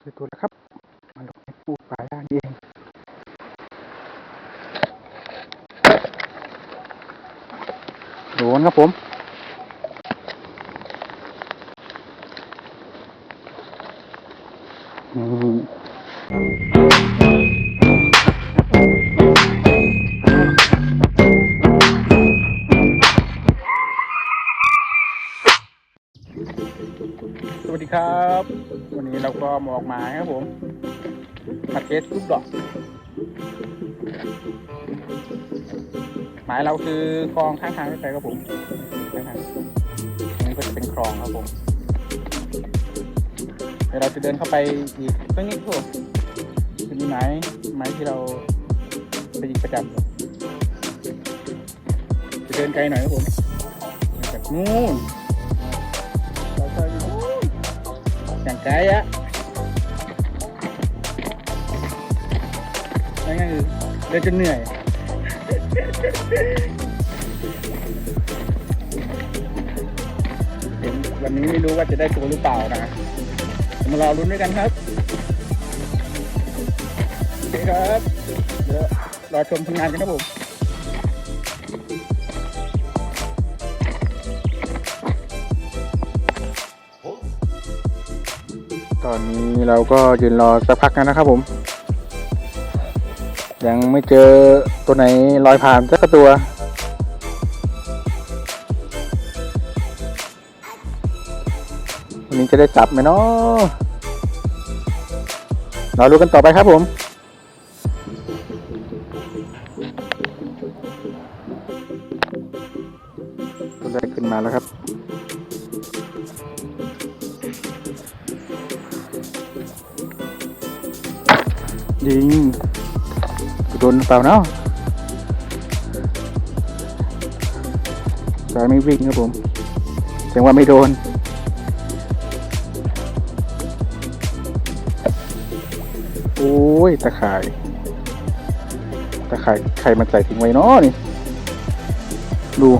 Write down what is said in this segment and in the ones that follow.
เจอตัวแล้วครับ มาลงในปูปลาย่างนี่เองโดนครับผม ผมมาเทสลูกดอก หมายเราคือคลองข้างทางไปครับผมข้างทางนี่ก็จะเป็นคลองครับผม เดี๋ยวเราจะเดินเข้าไปอีกสักนิดครับจะมีไม้ไม้ที่เราไปยิงประจำจะเดินไกลหน่อยครับผมจากนู่นเราจะอยู่นู่นอย่างไกลอะ นั่นก็คือเดินจนเหนื่อยเห็นวันนี้ไม่รู้ว่าจะได้ตัวหรือเปล่านะมารอรุ้นด้วยกันครับโอเคครับเดี๋ยวรอชมผลงานกันครับผมตอนนี้เราก็ยืนรอสักพักกันนะครับผม ยังไม่เจอตัวไหนลอยผ่านสักตัว วันนี้จะได้จับไหมเนาะเราดูกันต่อไปครับผม เปล่าเนาะสายไม่วิ่งครับผมแสดงว่าไม่โดน โอ้ยตะข่าย ตะข่ายใครมันใส่ทิ้งไว้เนาะนี่ ดู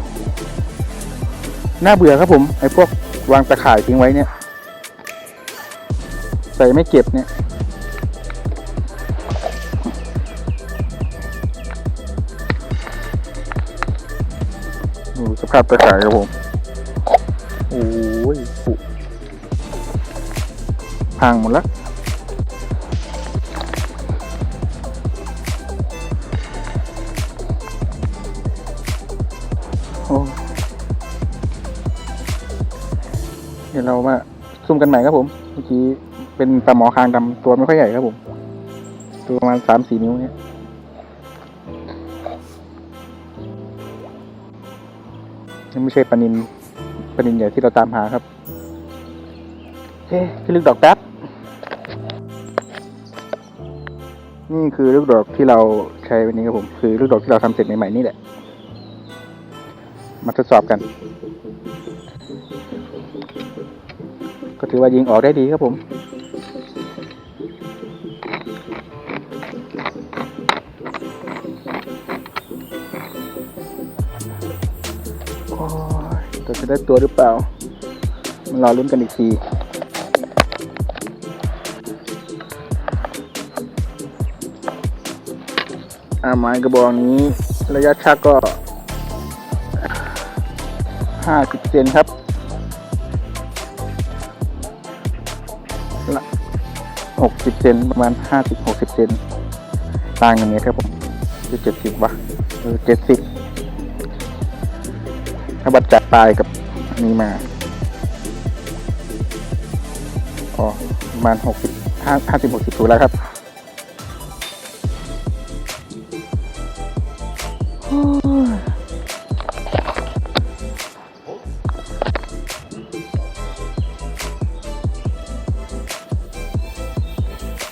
น่าเบื่อครับผม ไอ้พวกวางตะข่ายทิ้งไว้เนี่ย ใส่ไม่เก็บเนี่ย ดูสภาพตะข่ายครับผม โอ้ยผุพังหมดแล้วโอ้เดี๋ยวเรามาซุ่มกันใหม่ครับผม เมื่อกี้เป็นปลาหมอคางดำตัวไม่ค่อยใหญ่ครับผม ตัวประมาณสามสี่นิ้วเนี่ย ไม่ใช่ปลานินปลานินใหญ่ที่เราตามหาครับเฮ้พี่ลึกดอกแป๊บนี่คือลูกดอกที่เราใช้วันนี้ครับผม คือลูกดอกที่เราทำเสร็จใหม่ๆนี่แหละ มาทดสอบกัน ก็ถือว่ายิงออกได้ดีครับผม ได้ตัวหรือเปล่า มันรอลุ้นกันอีกทีอาไม้กระบอกนี้ ระยะชักก็ห้าสิบเซนครับละหกสิบเซนประมาณห้าสิบหกสิบเซนต่างกันเนี้ครับผมหรือเจ็ดสิบวะเออเจ็ดสิบถ้าบัดจัดปลายกับ นี้มาอ๋อประมาณหกสิบห้าห้าสิบหกสิบถูแล้วครับ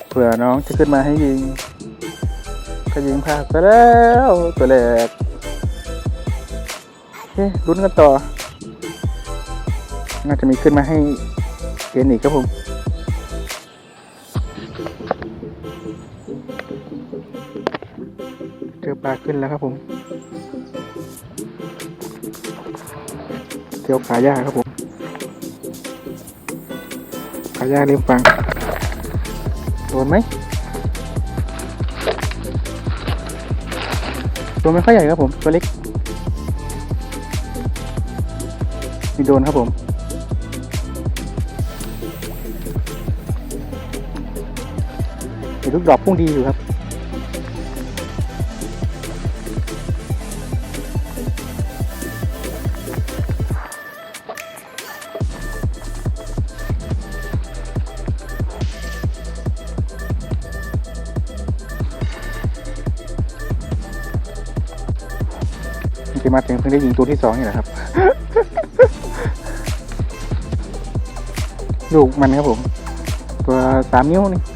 เผื่อน้องจะขึ้นมาให้ยิง ก็ยิงพลาดไปแล้วตัวแรกโอเคลุ้นกันต่อ น่าจะมีขึ้นมาให้เห็นอีกครับผมเจอปลาขึ้นแล้วครับผมเที่ยวขาย่าครับผมขาย่าเลี้ยงฟังโดนไหมตัวไม่ค่อยใหญ่ครับผมตัวเล็กมีโดนครับผม ลูกดอกพุ่งดีอยู่ครับจริงๆมาถึงเพิ่งได้ยิงตัวที่สองนี่แหละครับ ลูกมันครับผม ตัวสามนิ้วนี่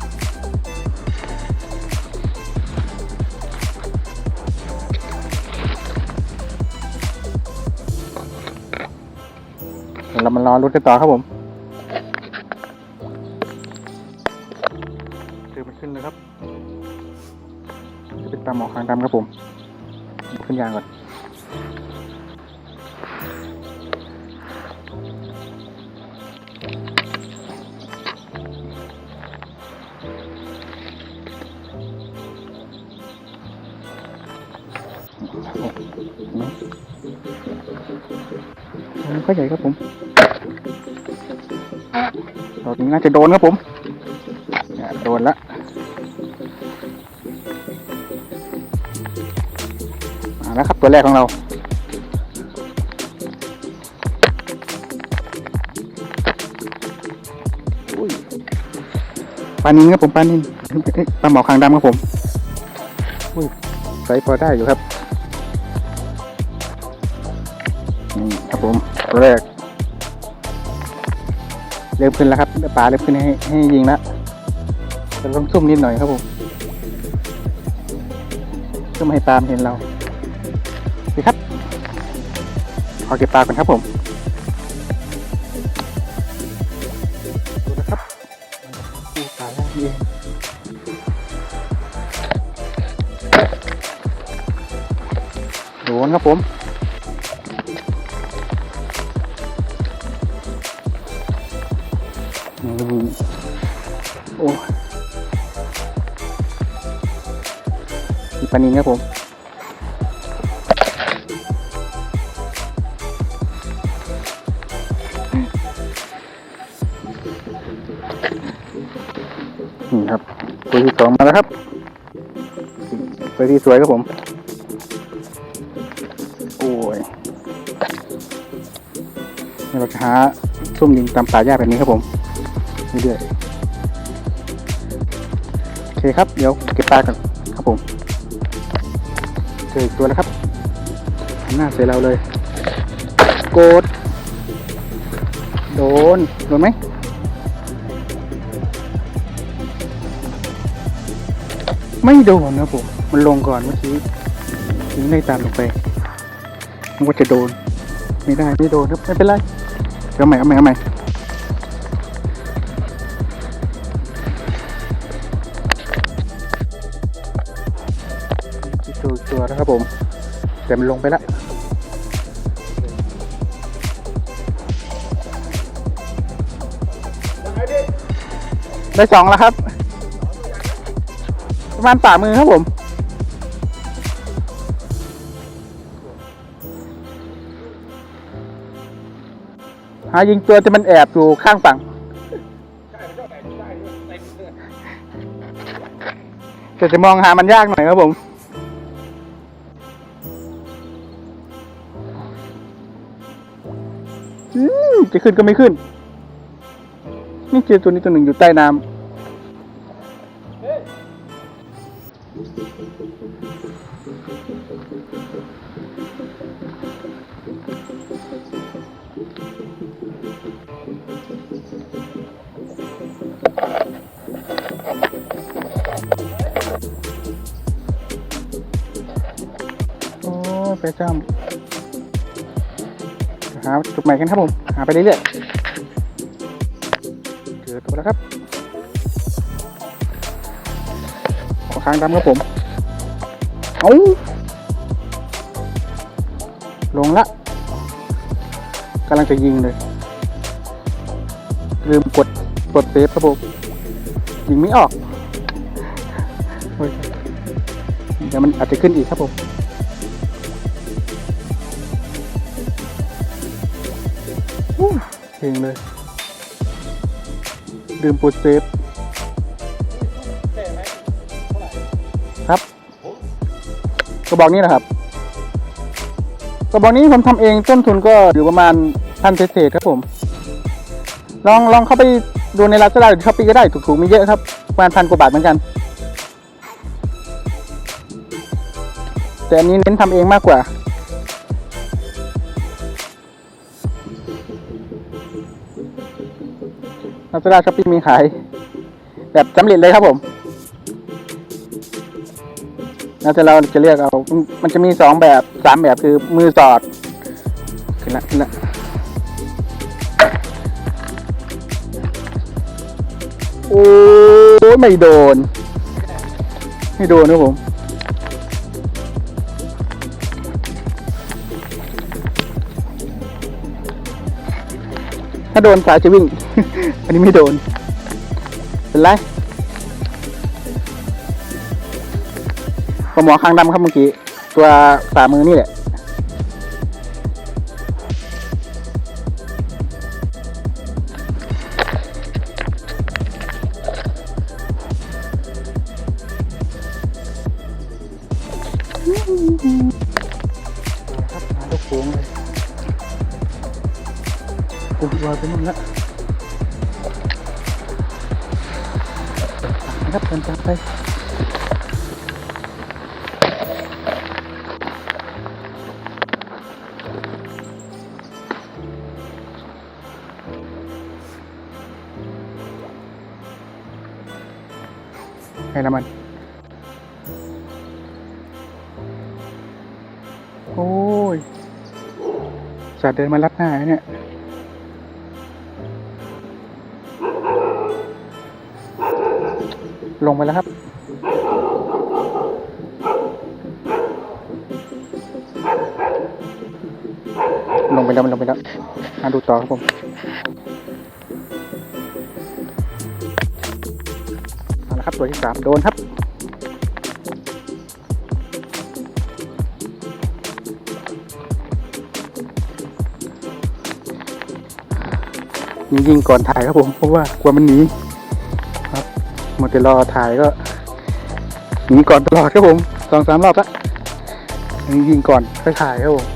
ามารอรุ้นกันต่อครับผมเจอมันขึ้นเลยครับจะเป็นปลาหมอคางดำครับผมขึ้นยางก่อนมันก็ใหญ่ครับผม ตอนนี้น่าจะโดนครับผมโดนละมาแล้วครับตัวแรกของเราอุ้ยปลานินครับผมปลานินเอ้ยปลาหมอคางดำครับผมใส่พอได้อยู่ครับนี่ครับผมตัวแรก เริ่มขึ้นแล้วครับปลาเริ่มขึ้นให้ให้ยิงแล้วแต่ต้องซุ่มนิดหน่อยครับผมซุ่มให้ปลามเห็นเราดีครับขอเก็บปลาก่อนครับผม ปลานินครับผม นี่ครับตัวที่สองมาแล้วครับตัวที่สวยครับผม โอ้ยนี่เราจะหาส้มดินตามป่าหญ้าแบบนี้ครับผมเรื่อยๆโอเคครับ เดี๋ยวเก็บปลากัน เจออีกตัวแล้วครับหน้าใส่เราเลย โกด โดน โดนไหมไม่โดนนะผมมันลงก่อนเมื่อกี้ถึงได้ตามลงไปนึกว่าจะโดน ไม่ได้ไม่โดนครับไม่เป็นไรเอาใหม่เอาใหม่เอาใหม่ ผม แต่มันลงไปแล้วได้สองแล้วครับ ประมาณฝ่ามือครับผม หายิงตัวที่มันแอบอยู่ข้างฝั่งแต่จะมองหามันยากหน่อยครับผม จะขึ้นก็ไม่ขึ้น นี่เจอตัวนี้ตัวหนึ่งอยู่ใต้น้ำ จุดใหม่กันครับผมหาไปเรื่อยๆเจอตัวแล้วครับขอค้างดำครับผมเอาลงละกำลังจะยิงเลย ลืมกดกดเซฟครับผมยิงไม่ออกเดี๋ยวมันอาจจะขึ้นอีกครับผม เพลงเลยลืมปลดเซฟครับ กระบอกนี้นะครับ กระบอกนี้ผมทำเองต้นทุนก็อยู่ประมาณพันเศษครับผม ลองลองเข้าไปดูในลาซาด้าหรือช้อปปี้ก็ได้ถูกๆมีเยอะครับประมาณพันกว่าบาทเหมือนกัน แต่อันนี้เน้นทำเองมากกว่า ลาซาด้าช้อปปี้มีขาย แบบสำเร็จเลยครับผมแล้วแต่เราจะเรียกเอา มันจะมีสองแบบสามแบบคือมือสอด ขึ้นละขึ้นละโอ้ยไม่โดน ไม่โดนนะผม ถ้าโดนสายจะวิ่ง อันนี้ไม่โดน เป็นไรปลาหมอคางดำครับเมื่อกี้ ตัวฝ่ามือนี่แหละ กูลอยไปนู่นละนะครับเดินตามไปให้น้ำมันโอ้ยสัตว์เดินมารับหน้าเนี่ย ลงไปแล้วครับ ลงไปแล้วมันลงไปแล้วมาดูต่อครับผมเอาละครับตัวที่สามโดนครับยิงๆก่อนถ่ายครับผมเพราะว่ากลัวมันหนี หมดแต่รอถ่ายก็หนีก่อนตลอดครับผมสองสามรอบละยิงก่อนค่อยถ่ายครับผม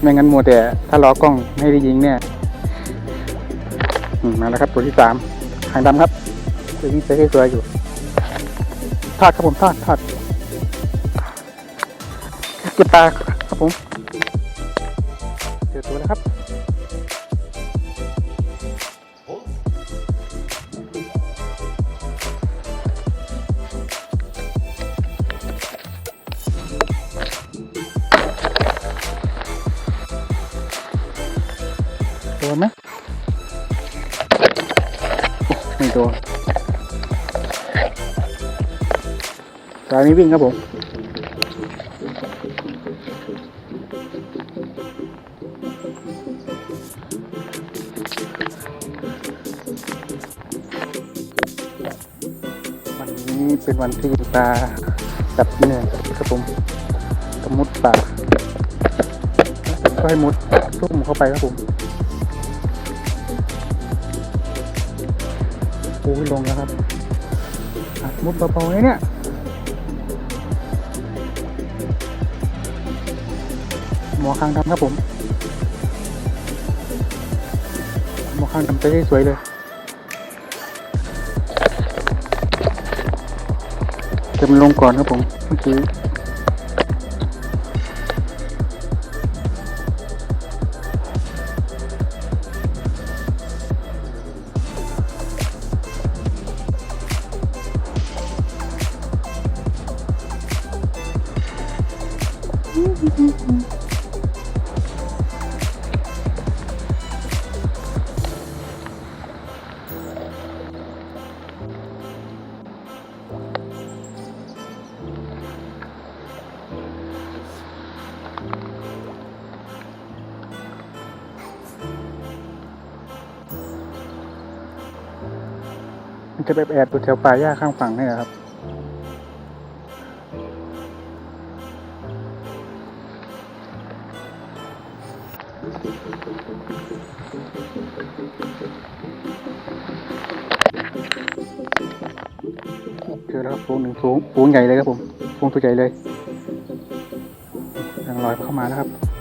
ไม่งั้นมัวแต่ถ้ารอกล้องให้ได้ยิงเนี่ยมาแล้วครับตัวที่สามหางดำครับตัวนี้สวยอยู่ทอดครับผมทอดทอดเก็บปลาครับผม สายนี้วิ่งครับผมวันนี้เป็นวันที่ปลาจับเหนื่อยครับผมสมุดปลาก็ให้มุดทุ่มเข้าไปครับผมโอ้ยลงแล้วครับ มุดเบาๆเลยเนี่ย หมอคางดำครับผม หมอคางดำไปได้สวยเลยจะมันลงก่อนครับผมเมื่อกี้ มันจะไปแอบอยู่แถวป่าหญ้าข้างฝั่งนี่แหละครับ เจอแล้วครับฟูงหนึ่งฟูงฟูงใหญ่เลยครับผมฟูงตัวใหญ่เลยกำลังลอยเข้ามาแล้วครับ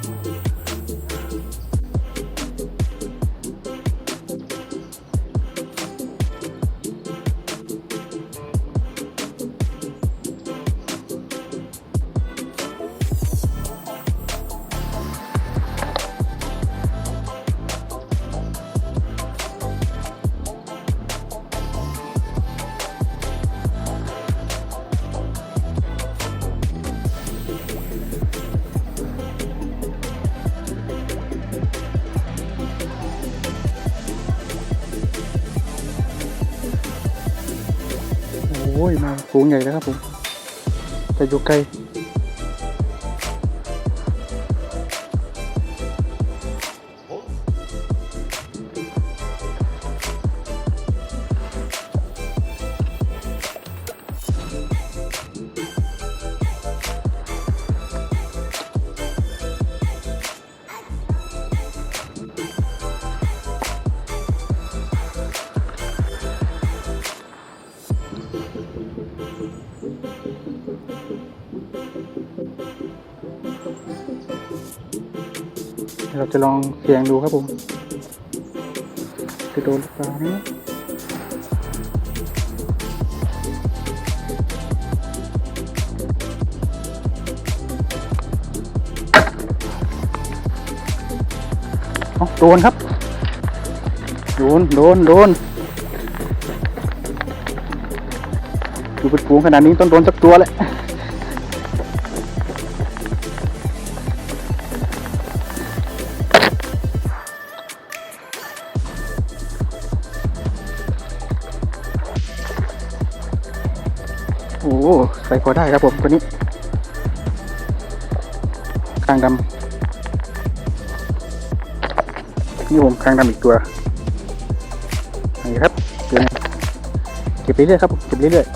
อ้ยมาฝูงใหญ่แล้วครับผมแต่อยู่ไกล สียงดูครับผมจะโดนหรือเปล่านะเอโดนครับ โดน โดน โดน อยู่เป็นฝูงขนาดนี้ต้องโดนสักตัวแหละ ส่พอได้ครับผมตัวนี้คางดำนี่ผมคางดำอีกตัวนี่ครับตัวนี้เก็บเรื่อยๆครับเก็บเรื่อยๆ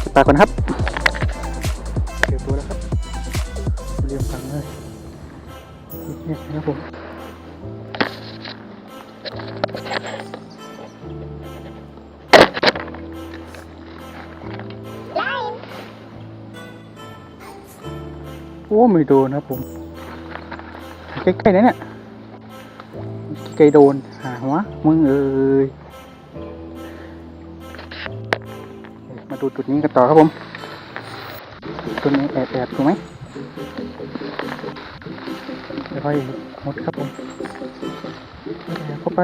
เก็บปลาก่อนครับเก็บตัวแล้วครับเรียงฟังเลยนี่นะครับผม ไม่โดนครับผมใกล้ๆนั่นเนี่ยใกล้โดนหาหัวมึงเอ้ยมาดูจุดนี้กันต่อครับผมตัวนี้แอบแอบถูกไหมค่อยๆหมดครับผมเข้าไป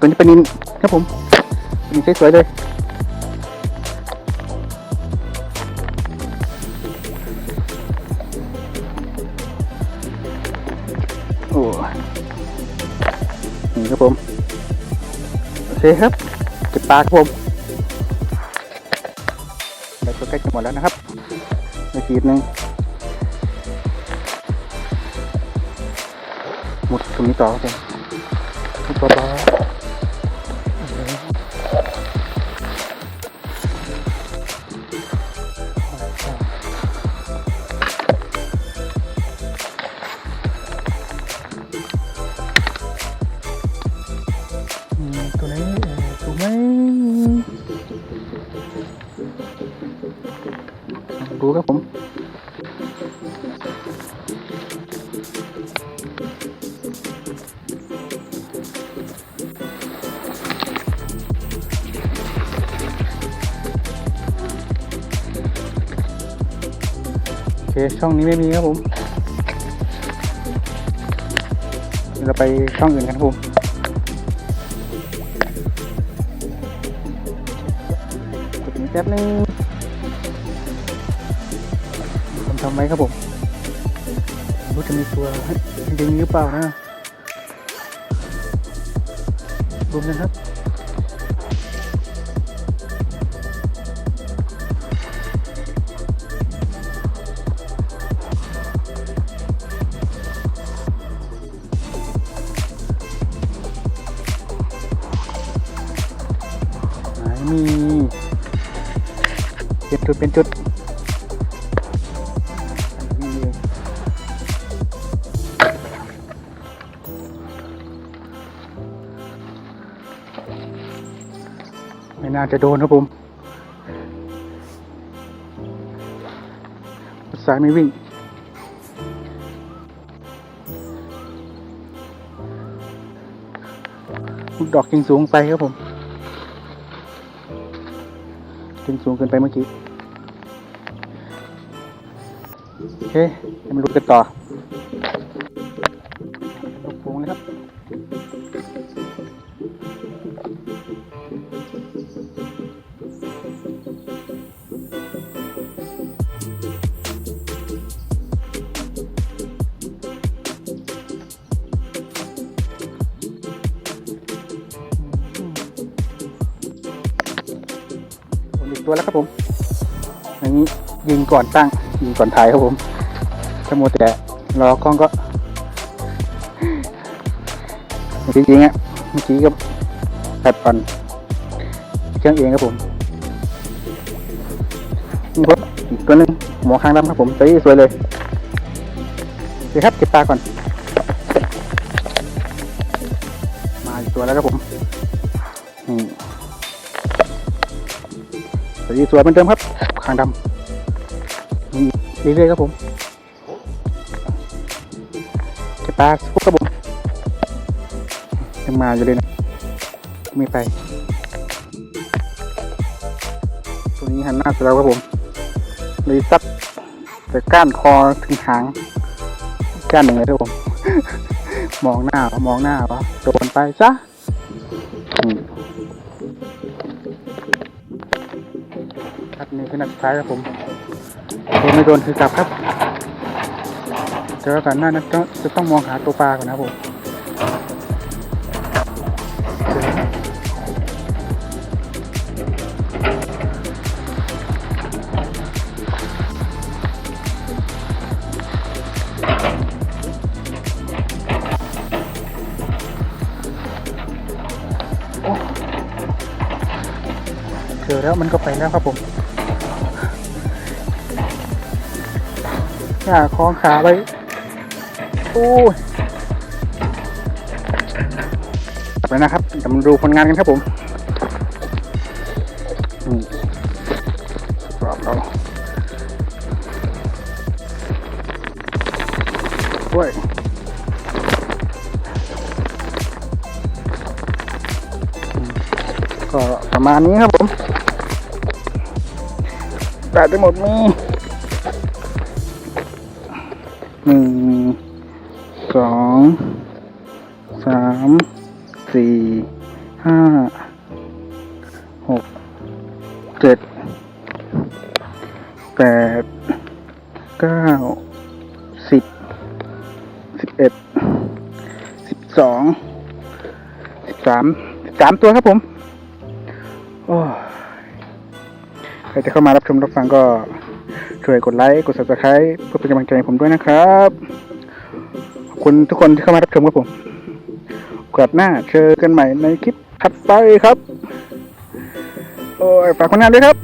ตัวนี้เป็นนินครับผมนินสวยๆเลยโอ้นี่ครับผมโอเคครับเก็บปลาครับผมได้ตัวใกล้จะหมดแล้วนะครับอีกขีดหนึ่งหมดตรงนี้ต่อครับผมหมดต่อต่อ เคช่องนี้ไม่มีครับผมเราไปช่องอื่นกันครับผมจุดนี้แป๊บนึงผมทำไหมครับผมรู้จะมีตัวจะมีหรือเปล่านะรวมกันครับ เป็นจุดเป็นจุดไม่น่าจะโดนครับผมสายไม่วิ่งดอกยิงสูงไปครับผม ขึ้นสูงเกินไปเมื่อกี้ โอเคมาลุกกันต่อ ตัวแล้วครับผมอันนี้ยิงก่อนตั้ง ยิงก่อนถ่ายครับผมถ้ามัวแต่รอกล้องก็เมื่อกี้ยิงอะเมื่อกี้ก็แปดปันเครื่องเองครับผมนี่ครับอีกตัวหนึงหมอคางดำครับผมตัวนี้สวยเลยโอเคครับเก็บตาก่อน วยเหมือนเดิมครับคางดำนี่เรื่อยๆครับผมเก็บปลาพวกกระบอกยังมาอยู่เลยนะไม่ไป ตัวนี้หันหน้าใส่เราครับผมเลยซัดแต่ก้านคอถึงหางก้านหนึ่งเลยครับผม มองหน้ามองหน้าวะโดนไปซะ้ายครับผมโดนไม่โดนคือกลับครับเจอกันหน้านั้นต้องจะต้องมองหาตัวปลาก่อนนะผมเจอแล้วมันก็ไปแล้วครับผม อย่าคล้องขาไว้โอ้ยกลับไปนะครับเดี๋ยวมาดูผลงานกันครับผมอืมกรอบเราด้วยก็ประมาณนี้ครับผมแปดไปหมดมี หนึ่งสองสามสี่ห้าหกเจ็ดแปดเก้าสิบสิบเอ็ดสิบสองสิบสามสิบสามตัวครับผมโอ้ใครจะเข้ามารับชมรับฟังก็ ช่วยกดไลค์ กด subscribe เพื่อเป็นกำลังใจให้ผมด้วยนะครับ ขอบคุณทุกคนที่เข้ามารับชมครับผมโอกาสหน้าเจอกันใหม่ในคลิปถัดไปครับ โอ้ยฝากผลงานด้วยครับ